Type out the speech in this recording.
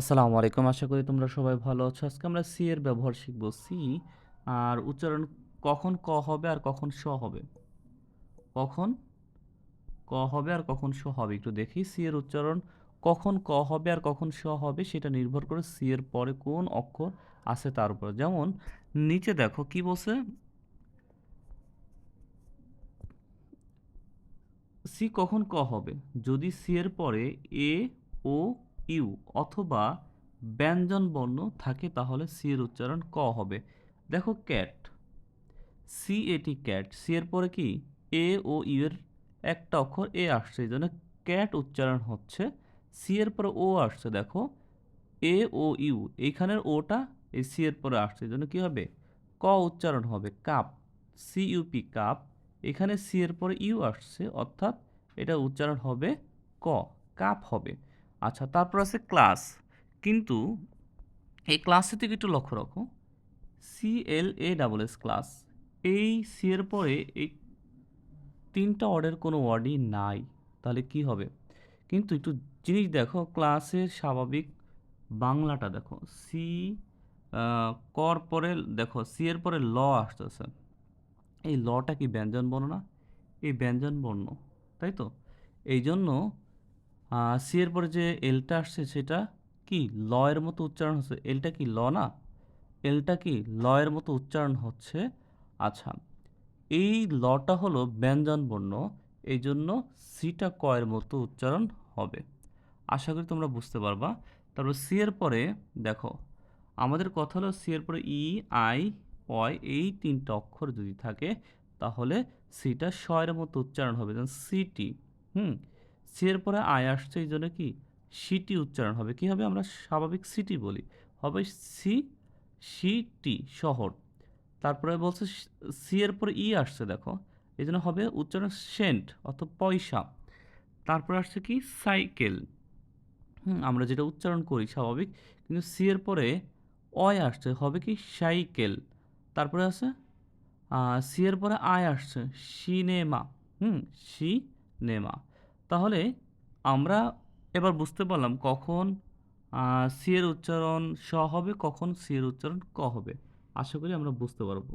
আসসালামু আলাইকুম। আশা করি তোমরা সবাই ভালো আছো। আজকে আমরা সি এর ব্যবহার শিখব। সি আর উচ্চারণ কখন ক হবে আর কখন স হবে। কখন ক হবে আর কখন স হবে। একটু দেখি, সি এর উচ্চারণ কখন ক হবে আর কখন স হবে সেটা নির্ভর করে সি এর পরে কোন অক্ষর আছে তার উপর। যেমন নিচে দেখো কি বলছে? সি কখন ক হবে? যদি সি এর পরে এ, ও ইউ অথবা ব্যঞ্জন বর্ণ থাকে, তাহলে সি এর উচ্চারণ ক হবে। দেখো cat. C A T. C এর পরে কি? এ ও ইউ এর একটা অক্ষর এ আসছে, এই জন্য ক্যাট উচ্চারণ হচ্ছে। সি এর পরে ও আসছে, দেখো। এ ও ইউ, এইখানের ওটা এই সি এর পরে আসছে, এই জন্য কী হবে? ক উচ্চারণ হবে, cup. C U P cup. এখানে সি এর পরে ইউ আসছে, অর্থাৎ এটা উচ্চারণ হবে ক, কাপ হবে। আচ্ছা তারপর আছে ক্লাস। কিন্তু এই ক্লাসের দিকে একটু লক্ষ্য রাখো। C L A double S class এই সি এর পরে এই তিনটা ওয়ার্ডের কোনো ওয়ার্ডই নাই। তাহলে কি হবে? কিন্তু একটু জিনিস দেখো, ক্লাসের স্বাভাবিক বাংলাটা দেখো। সি কর পরে দেখো সি এর পরে ল আসতেছে। এই লটা কি ব্যঞ্জন বর্ণ না? এই ব্যঞ্জন বর্ণ, তাই তো? এই জন্য সি এর পরে যে এলটা আসছে সেটা কি ল এর মতো উচ্চারণ হচ্ছে? এলটা কি ল না? এলটা কি ল এর মতো উচ্চারণ হচ্ছে? আচ্ছা এই লটা হলো ব্যঞ্জন বর্ণ এই জন্য সিটা ক এর মতো উচ্চারণ হবে। আশা করি তোমরা বুঝতে পারবা। তারপর সি এর পরে দেখো, আমাদের কথা হলো সি এর পরে ই আই অয় এই তিনটা অক্ষর যদি থাকে, তাহলে সিটা এর মতো উচ্চারণ হবে। যেমন সিটি হুম? সি এর পরে আয় আসছে এই জন্য কি? সিটি উচ্চারণ হবে। কি হবে? আমরা স্বাভাবিক সিটি বলি। হবে সি, সিটি শহর। তারপরে বলছে সি এর পরে ই আসছে দেখো। এই জন্য হবে উচ্চারণ সেন্ট অর্থাৎ পয়সা। তারপরে আসছে কি? সাইকেল। হুম, আমরা যেটা উচ্চারণ করি স্বাভাবিক, কিন্তু সি এর পরে অয় আসছে। হবে কি? সাইকেল। তারপরে আছে সি এর পরে আয় আসছে। সিনেমা। হুম, সিনেমা। তাহলে আমরা এবার বুঝতে পারলাম কখন সি এর উচ্চারণ স হবে, কখন সি এর উচ্চারণ ক হবে। আশা করি আমরা বুঝতে পারব।